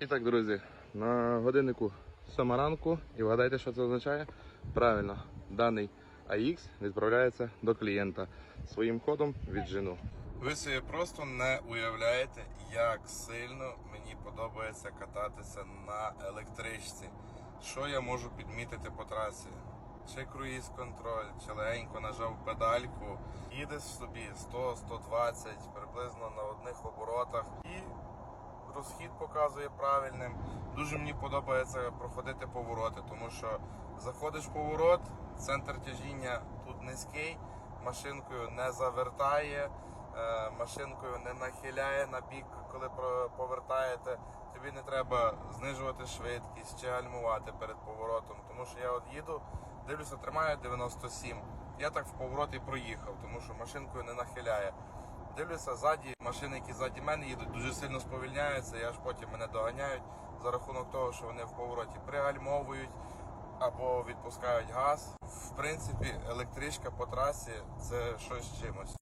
І так, друзі, на годиннику 7 ранку, і вгадайте, що це означає? Правильно, даний AX відправляється до клієнта своїм ходом від жену. Ви собі просто не уявляєте, як сильно мені подобається кататися на електричці. Що я можу підмітити по трасі? Чи круїз контроль, чи легенько нажав педальку, їдеш собі 100-120 приблизно на одних оборотах і розхід показує правильним. Дуже мені подобається проходити повороти, тому що заходиш в поворот, центр тяжіння тут низький, машинкою не завертає, е, машинкою не нахиляє на бік, коли повертаєте. Тобі не треба знижувати швидкість чи гальмувати перед поворотом. Тому що я от їду, дивлюся, тримаю 97. Я так в поворот і проїхав, тому що машинкою не нахиляє. Дивлюся ззаді, машини, які ззаді мене їдуть, дуже сильно сповільняються, і аж потім мене доганяють за рахунок того, що вони в повороті пригальмовують або відпускають газ. В принципі, електричка по трасі це щось чимось.